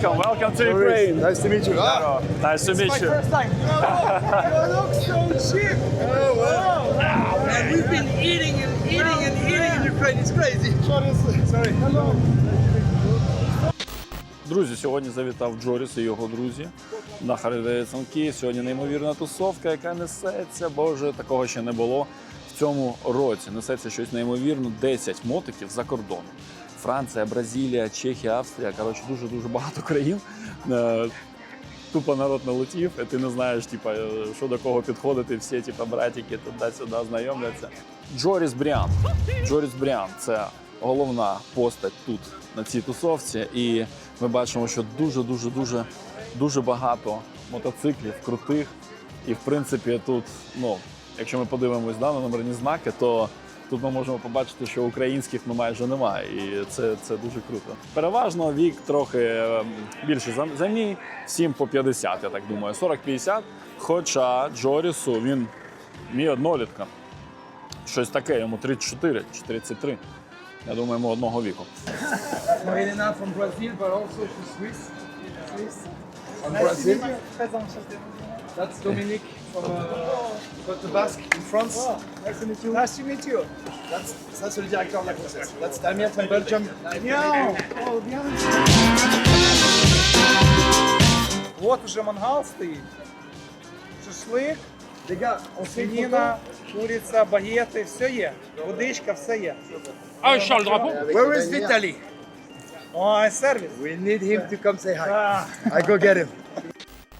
welcome to Ukraine. Nice to meet you. Nice to meet you. time. you look so cheap. Oh, wow. Man, we've been eating and eating and eating in Ukraine. It's crazy. Sorry. Hello. Друзі, сьогодні завітав Джоріс і його друзі на Davidson Київ. Сьогодні неймовірна тусовка, яка несеться. Боже, такого ще не було в цьому році. Несеться щось неймовірно. 10 мотиків за кордоном. Франція, Бразилія, Чехія, Австрія. Коротше, дуже дуже багато країн. Е, Тупо народ налетів, і ти не знаєш, типа, е, що до кого підходити. Всі типа, братики туди-сюди знайомляться. Джоріс Бріан. Джоріс Бріан це головна постать тут на цій тусовці. І ми бачимо, що дуже, дуже, дуже, дуже багато мотоциклів крутих. І в принципі, тут, ну, якщо ми подивимось да, на номерні знаки, то тут ми можемо побачити, що українських ну, майже немає. І це, це дуже круто. Переважно вік трохи ем, більше за, за мій, 7 по 50, я так думаю, 40-50. Хоча Джорісу він мій однолітка. Щось таке, йому 34 чи 33. Я думаю, йому одного віку. Marina from Brazil, but also she's Swiss. Swiss. From Brazil. That's Dominique from uh, Côte Basque in France. Nice to meet you. Nice to meet you. That's, ça, c'est le directeur de la grossesse. That's Damien from Belgium. Damien. Oh, bien. Вот уже мангал стоит. Шашлик, Les gars, on fait une свинина, куриця, багети, все є. Водичка, все є. photo. Where is Vitaly? Ой, сервіс. We need him to come say hi. Ah. I go get him.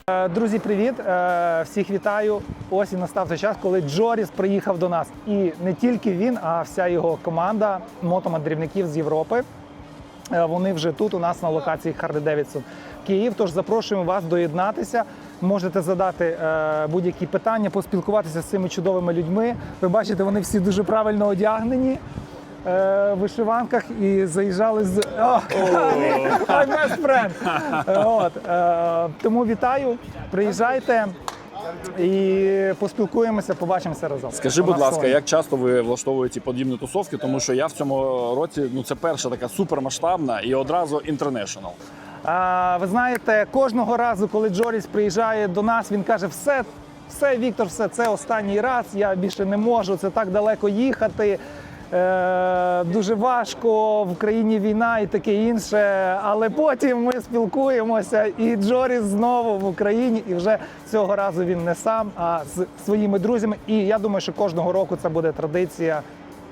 Е, Друзі, привіт! Е, Всіх вітаю. Ось і настав той час, коли Джоріс приїхав до нас. І не тільки він, а вся його команда мотомандрівників з Європи. Е, Вони вже тут у нас на локації Harley Davidson Київ. Тож запрошуємо вас доєднатися. Можете задати будь-які питання, поспілкуватися з цими чудовими людьми. Ви бачите, вони всі дуже правильно одягнені. Е, вишиванках і заїжджали з О, my best friend. От, е, тому вітаю, приїжджайте і поспілкуємося, побачимося разом. Скажи, будь ласка, як часто ви влаштовуєте подібні тусовки? Тому що я в цьому році ну це перша така супермасштабна і одразу інтернешнл. А, ви знаєте, кожного разу, коли Джоріс приїжджає до нас, він каже: все, все, Віктор, все, це останній раз. Я більше не можу. Це так далеко їхати. Е, дуже важко в Україні війна і таке інше. Але потім ми спілкуємося, і Джоріс знову в Україні. І вже цього разу він не сам, а з своїми друзями. І я думаю, що кожного року це буде традиція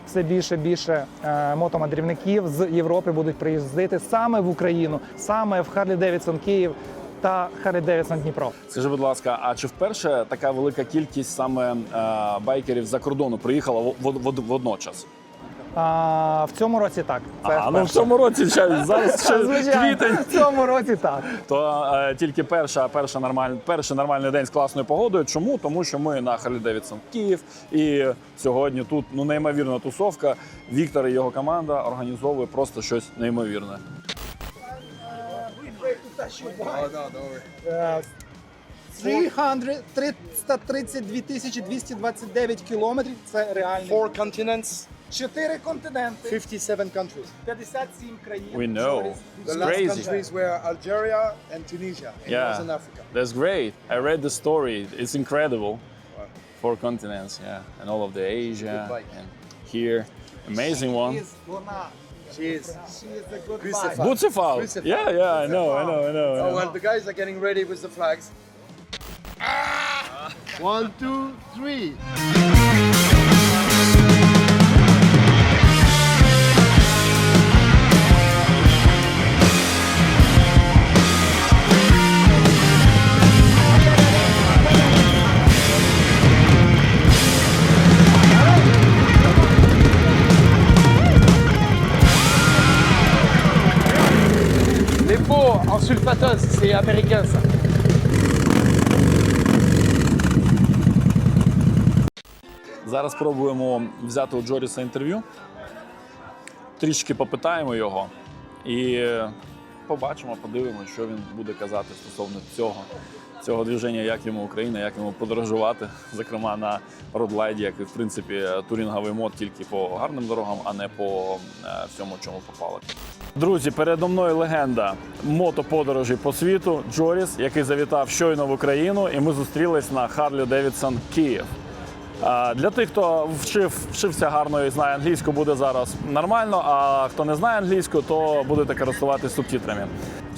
все більше більше е, мотомандрівників з Європи будуть приїздити саме в Україну, саме в Харлі Девідсон Київ та Харлі Девідсон Дніпро. Скажи, будь ласка, а чи вперше така велика кількість саме е, байкерів за кордону приїхала водночас? А, в цьому році так. Це а ну в вперше. цьому році ще зараз ще Звичайно, квітень. в цьому році так. То е, тільки перша, перша нормаль, перший нормальний день з класною погодою. Чому? Тому що ми на Харлі Девідсон Київ, і сьогодні тут ну неймовірна тусовка. Віктор і його команда організовує просто щось неймовірне. Е, 300, 332 тисячі 229 кілометрів. Це реально. Four continents, Чотири континенти, 57 countries. 57 країн. We know. The It's last crazy. countries were Algeria and Tunisia in Yeah. Northern Africa. That's great. I read the story. It's incredible. Four continents, yeah, and all of the Asia Good bike. and here. Amazing one. Із- Вона She is. She is a good Crucified. bike. Butzefal. Crucified. Yeah, yeah, I know, I know, I know. I Oh, know. well, the guys are getting ready with the flags. One, two, three. C'est. Зараз спробуємо взяти у Джоріса інтерв'ю. Трішки попитаємо його і побачимо, подивимося, що він буде казати стосовно цього. Цього движення, як йому Україна, як йому подорожувати, зокрема на родлайді, як в принципі турінговий мод тільки по гарним дорогам, а не по е, всьому, чому попало. Друзі, передо мною легенда мотоподорожі по світу Джоріс, який завітав щойно в Україну, і ми зустрілись на Харлі Девідсон Київ. А, Для тих, хто вчив, вчився гарно і знає англійську, буде зараз нормально. А хто не знає англійську, то будете користуватися субтитрами.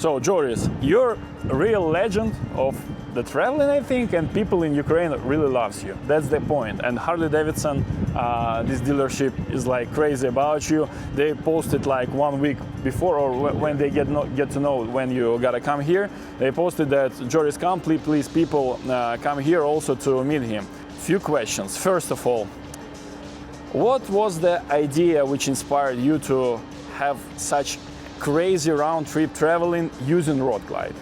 So, Joris, you're a real legend of the traveling, I think, and people in Ukraine really loves you. That's the point. And Harley Davidson, uh, this dealership is like crazy about you. They posted like one week before, or wh- when they get no, get to know when you gotta come here, they posted that Joris, come, please, please, people, uh, come here also to meet him. Few questions. First of all, what was the idea which inspired you to have such crazy round trip traveling using road glide?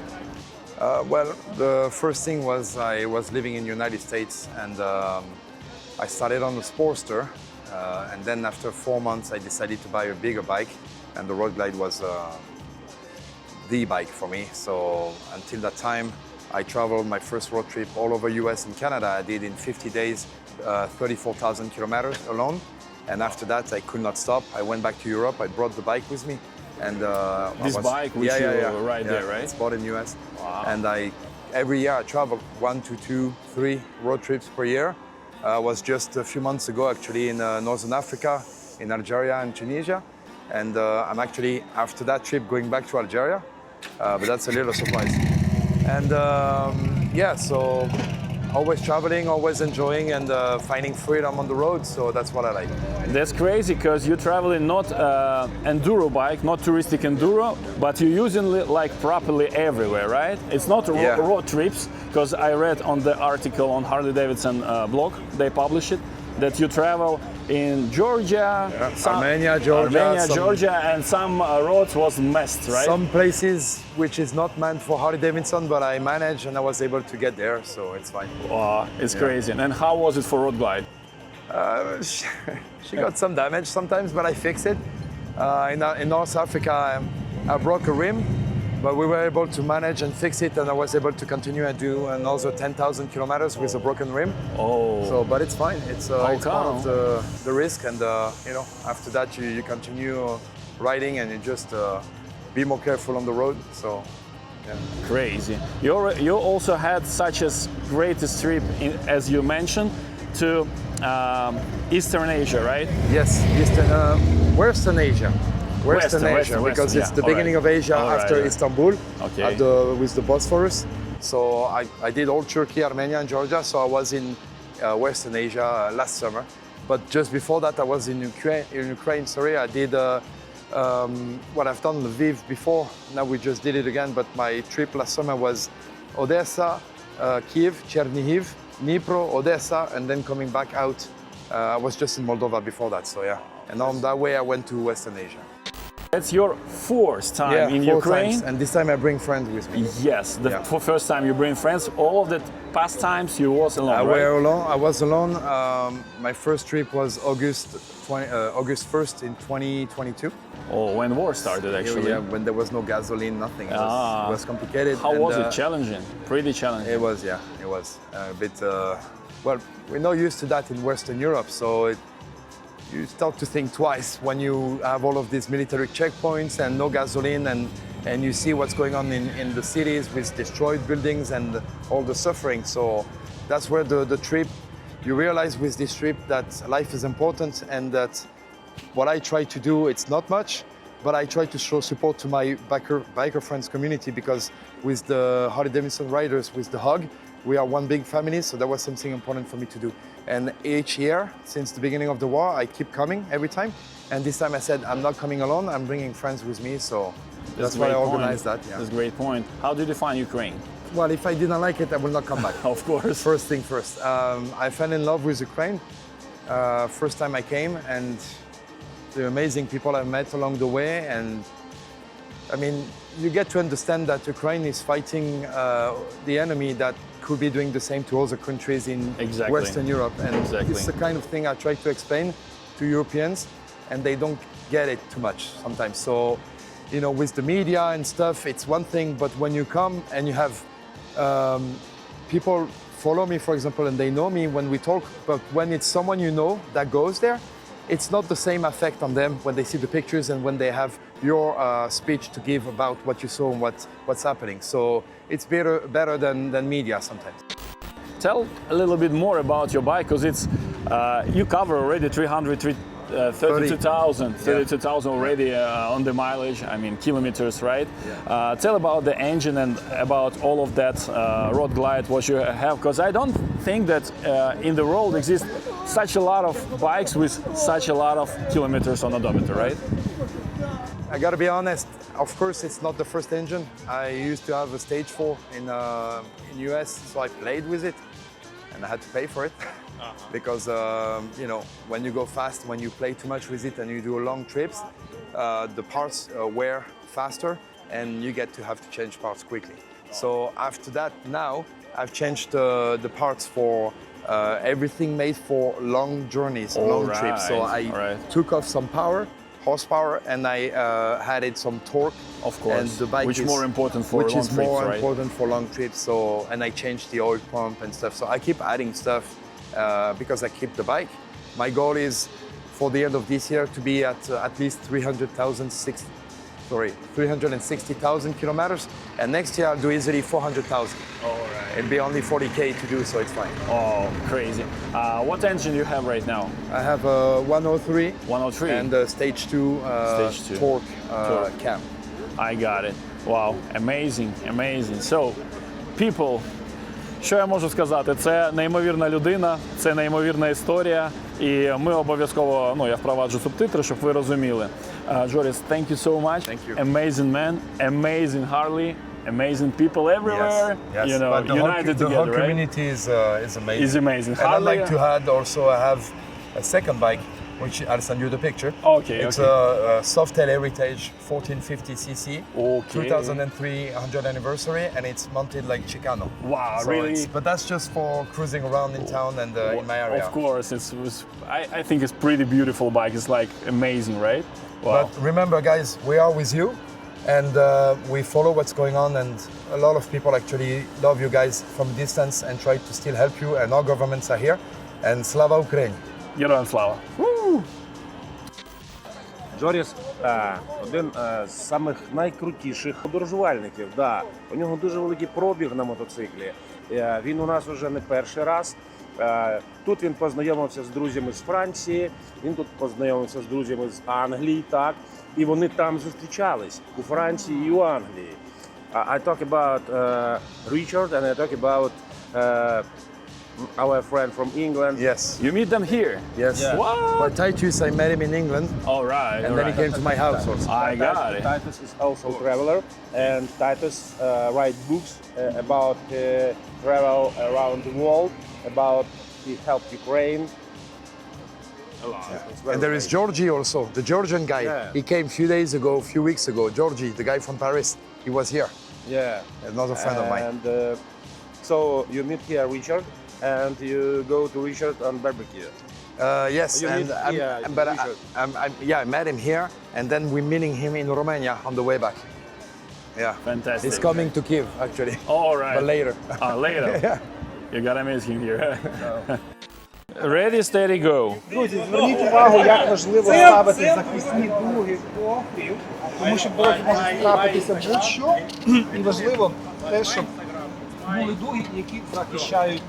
Uh, well, the first thing was I was living in the United States and um, I started on the Sportster. Uh, and then after four months, I decided to buy a bigger bike, and the Road Glide was uh, the bike for me. So until that time, I traveled my first road trip all over US and Canada. I did in 50 days, uh, 34,000 kilometers alone. And after that, I could not stop. I went back to Europe. I brought the bike with me. And uh, This bike which yeah, yeah, you yeah. ride Yeah, there, right? It's bought in US. Wow. And I every year I travel one to two, three road trips per year. I was just a few months ago actually in uh, Northern Africa, in Algeria and Tunisia. And uh, I'm actually after that trip going back to Algeria, uh, but that's a little surprise. And um, yeah, so always traveling, always enjoying, and uh, finding freedom on the road. So that's what I like. That's crazy because you're traveling not uh, enduro bike, not touristic enduro, but you're using it like properly everywhere, right? It's not ro- Yeah. road trips because I read on the article on Harley Davidson uh, blog, they publish it, that you travel in Georgia, Armenia, Georgia, Armenia, some- Georgia, and some uh, roads was messed, right? Some places which is not meant for Harley Davidson, but I managed and I was able to get there, so it's fine. Wow, it's crazy. And how was it for road glide? Uh, she, she got some damage sometimes, but I fixed it. Uh, in, in North Africa, I, I broke a rim, but we were able to manage and fix it, and I was able to continue and do another 10,000 kilometers with a broken rim. Oh, So, but it's fine. It's, uh, it's part of the, the risk, and uh, you know, after that, you, you continue riding and you just uh, be more careful on the road. So, yeah. crazy. You, you also had such a greatest trip, in, as you mentioned, to um, Eastern Asia, right? Yes, Eastern, uh, Western Asia. Western, Western, Asia, Western, because Western, it's yeah. the beginning right. of Asia All right, after yeah. Istanbul Okay. at the, with the Bosphorus. So I, I did all Turkey, Armenia, and Georgia. So I was in uh, Western Asia uh, last summer. But just before that, I was in Ukraine. In Ukraine, sorry, I did uh, um, what I've done Lviv before. Now we just did it again. But my trip last summer was Odessa, uh, Kiev, Chernihiv, Dnipro, Odessa, and then coming back out. Uh, I was just in Moldova before that. So yeah. And on that way, I went to Western Asia. That's your fourth time in four Ukraine. times, and this time I bring friends with me. Yes, the Yeah. for first time you bring friends. All of the past times you was alone, I right? were alone. I was alone. Um, my first trip was August 20, uh, August 1st in 2022. Oh, when the war started, actually. Yeah, when there was no gasoline, nothing. It was, Ah. it was complicated. How and, was uh, it? Challenging, pretty challenging. It was, yeah, it was a bit. Uh, well, we're not used to that in Western Europe, so it, you start to think twice when you have all of these military checkpoints and no gasoline, and and you see what's going on in, in the cities with destroyed buildings and all the suffering. So that's where the, the trip. You realize with this trip that life is important and that what I try to do, it's not much, but I try to show support to my biker, biker friends community because with the Harley Davidson riders, with the hug, we are one big family, so that was something important for me to do. And each year, since the beginning of the war, I keep coming every time. And this time I said, I'm not coming alone, I'm bringing friends with me, so that's, a why I great point. organized that. Yeah. That's a great point. How did you find Ukraine? Well, if I didn't like it, I will not come back. Of course. First thing first. Um, I fell in love with Ukraine uh, first time I came, and the amazing people I met along the way. And I mean, you get to understand that Ukraine is fighting uh, the enemy that could be doing the same to other countries in Exactly. Western Europe. And Exactly. it's the kind of thing I try to explain to Europeans, and they don't get it too much sometimes. So you know, with the media and stuff, it's one thing. But when you come and you have um, people follow me, for example, and they know me when we talk, but when it's someone you know that goes there, it's not the same effect on them when they see the pictures and when they have your uh, speech to give about what you saw and what, what's happening. So it's better, better than, than media sometimes. Tell a little bit more about your bike because it's uh, you cover already 300, three- uh, 32,000, 32,000 already uh, on the mileage. I mean kilometers, right? Uh, tell about the engine and about all of that uh, road glide what you have because I don't think that uh, in the world exists such a lot of bikes with such a lot of kilometers on odometer, right? I gotta be honest. Of course, it's not the first engine. I used to have a Stage 4 in uh, in US, so I played with it, and I had to pay for it because um, you know when you go fast, when you play too much with it, and you do long trips, uh, the parts uh, wear faster, and you get to have to change parts quickly. So after that, now I've changed uh, the parts for. Uh, everything made for long journeys, long trips. So I alright. took off some power, horsepower, and I uh, added some torque. Of course, and the bike which is more important for which long is trips, more right? important for long trips. So and I changed the oil pump and stuff. So I keep adding stuff uh, because I keep the bike. My goal is for the end of this year to be at uh, at least 300,000, six- sorry, 360,000 kilometers, and next year I'll do easily 400,000. All right. It'll be only 40k to do, so it's fine. Oh, crazy. Uh, what engine do you have right now? I have a 103 103. and a stage two, uh, Stage two. torque, uh, Torque. cam. I got it. Wow, amazing, amazing. So, people, що я можу сказати? Це неймовірна людина, це неймовірна історія. І ми обов'язково, ну я впроваджу субтитри, щоб ви розуміли. Uh, Joris, thank you so much. Thank you. Amazing man, amazing Harley, amazing people everywhere. You know, but the united whole, the together, whole right? community is uh, is amazing. Is amazing. And I'd like to add also I have a second bike, which I'll send you the picture. Okay, It's okay. a, a Softail Heritage 1450 cc, Okay. 2003 100 anniversary, and it's mounted like Chicano. Wow, So really? But that's just for cruising around in town and uh, in my area. Of course, it's, it's I, I think it's pretty beautiful bike. It's like amazing, right? Wow. But remember, guys, we are with you, and uh, we follow what's going on. And a lot of people actually love you guys from distance and try to still help you. And our governments are here. And Slava Ukraine! Героям слава! Джоріс е, один е, з самих найкрутіших подорожувальників. Да. У нього дуже великий пробіг на мотоциклі. Е, Він у нас вже не перший раз. Тут він познайомився з друзями з Франції, він тут познайомився з друзями з Англії, так. І вони там зустрічались у Франції і у Англії. I talk about uh, Richard and I talk about uh, our friend from England. Yes. You meet them here? Yes. What? But Titus, I met him in England, All right. and all then he came to my house also. I got it. Titus is also a traveler, and Titus uh, write books uh, about uh, travel around the world, about he helped Ukraine. It's very And there is great. Georgie also, the Georgian guy. Yeah. He came a few days ago, a few weeks ago. Georgie, the guy from Paris, he was here. yeah, Another friend of mine. and uh, so you meet here Richard, and you go to Richard on barbecue. Uh, yes, You and meet I'm, here, but I, Richard. I'm, I'm, yeah, I met him here, and then we're meeting him in Romania on the way back. Yeah, Fantastic. he's coming to Kiev actually, All right. but later. Ah, later. You gotta meet him here. Ready, steady, go. Друзі, зверніть увагу, як важливо ставити захисні дуги кофрів, тому що може трапитися будь-що. І важливо те, щоб були дуги, які захищають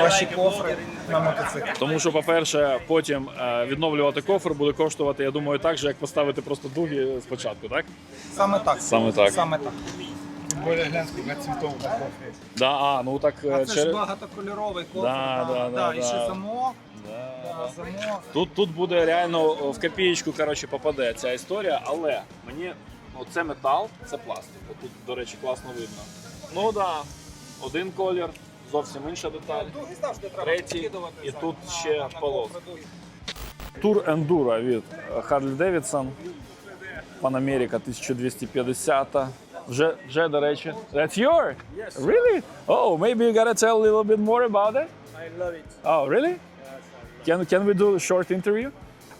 ваші кофри на мотоциклі. Тому що, по-перше, потім е, відновлювати кофр буде коштувати, я думаю, так же, як поставити просто дуги спочатку, так? Саме так. Саме так. Саме так. Более глянський на цвітовому кофрі. Да, а, ну так е, А це ж багатокольоровий кофр. Да, да, да, і да. ще замок. Да, замок. Тут, тут буде реально в копієчку коротше, попаде ця історія, але мені ну, це метал, це пластик. Тут, до речі, класно видно. Ну так, да, один колір, зовсім інша деталь. Третій, і тут ще на полос. кофри дуги. Тур Enduro від Harley Davidson. Pan America 1250. Вже, вже, до речі. That's your? Yes. Really? Oh, maybe you gotta tell a little bit more about it? I love it. Oh, really? Can, can we do a short interview?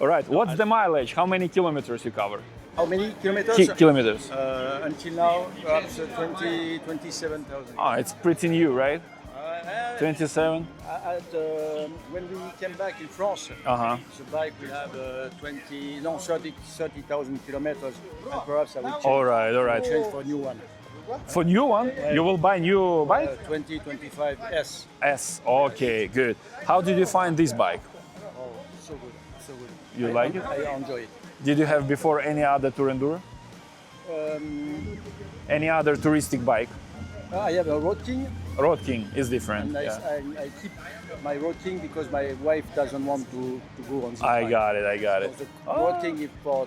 All right. What's the mileage? How many kilometers you cover? How many kilometers? Ki- kilometers. Uh, until now, perhaps uh, 20, 27,000. Ah, it's pretty new, right? Uh, 27. at, uh, when we came back in France, Uh-huh. the bike will have uh, 20, no, 30 30,000 kilometers, and perhaps I will change, All right, all right. change for a new one. For new one, you will buy new bike? Uh, 2025 S. S. Okay, good. How did you find this bike? Oh, so good, so good. You I, like it? I enjoy it. Did you have before any other Tour Enduro? Um, Any other touristic bike? I have a Road King, Road King is different. and I, Yeah. I, I keep my Road King because my wife doesn't want to, to go on this I bike. got it. I got So it. the Oh. Road King is for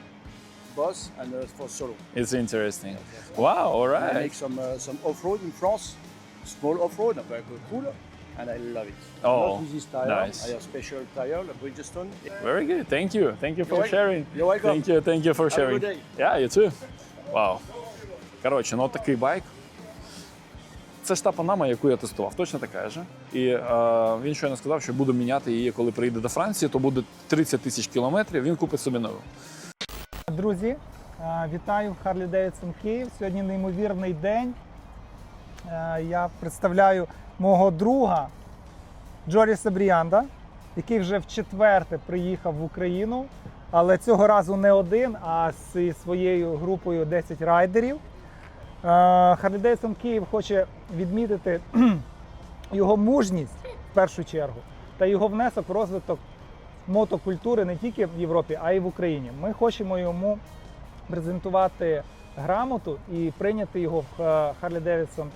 boss and uh, for solo. It's interesting. Wow. All I make some uh, some off-road in France, small off-road, very cool, and I love it. Oh, Not with this tire. nice. I have special tire, a Bridgestone. Very good. Thank you. Thank you for You're wel- sharing. You're welcome. Thank you. Thank you for a sharing. good day. Yeah, you too. Вау. Коротше, ну от такий байк. Це ж та панама, яку я тестував, точно така ж. І е, він щойно сказав, що буду міняти її, коли приїде до Франції, то буде 30 тисяч кілометрів, він купить собі нову. Друзі, е, вітаю в Харлі Девідсон Київ. Сьогодні неймовірний день. Е, Я представляю мого друга Джоріса Бріанда, який вже в четверте приїхав в Україну, але цього разу не один, а зі своєю групою 10 райдерів. Харлі Девідсон Київ хоче відмітити його мужність в першу чергу та його внесок в розвиток мотокультури не тільки в Європі, а й в Україні. Ми хочемо йому презентувати грамоту і прийняти його в е, Харлі Девідсон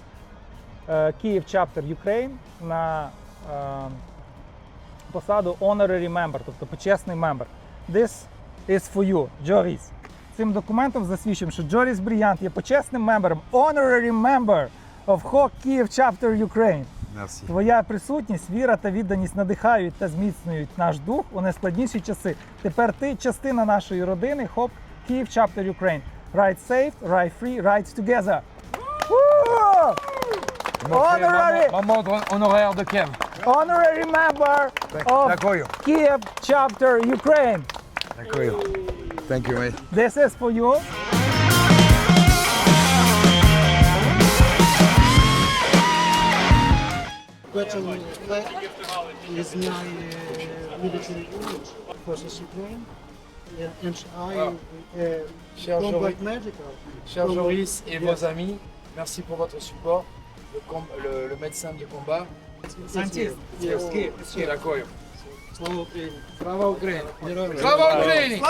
Київ Chapter Ukraine на е, посаду Honorary Member, тобто почесний мембер. This is for you, Джоріс. Цим документом засвідчуємо, що Джоріс Бріянт є почесним мембером Honorary Member of HOK Kyiv Chapter Ukraine. Merci. Твоя присутність, віра та відданість надихають та зміцнюють наш дух у найскладніші часи. Тепер ти частина нашої родини. Хоп, Київ Chapter Ukraine. Ride safe, ride free, ride together. Woo! Honorary, Maman honoraire de Kev. honorary member of Дякую. Kiev Chapter Ukraine. Дякую. Thank you, mate. This is for you. Veteran flag is my uh, military unit, Forces Ukraine. Yeah, and I uh, Cher combat Joris, medical. cher Combat- Joris et Yes. vos amis, merci pour votre support. Le, com- le, le médecin du combat. Scientist. Yes. Дякую. Слава Україні! Слава Україні! Героям Слава Україні!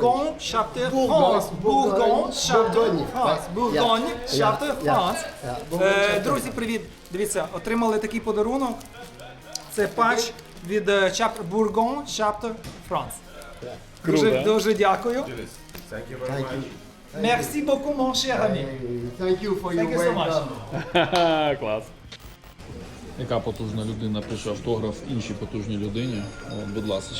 Bourgogne, chapter France. Bourgogne, chapter Bourgogne, France. Bourgogne, Yeah. chapter Yeah. France. Yeah. Bourgogne, Е. Друзі, привіт! Дивіться, отримали такий подарунок. Це патч від е, chapter Bourgogne, chapter France. Дуже, дуже дякую. Thank you. Merci beaucoup, mon cher ami. Hey, Thank you for your Thank you so much. welcome. Клас. Яка потужна людина пише автограф іншій потужній людині. От, будь ласка.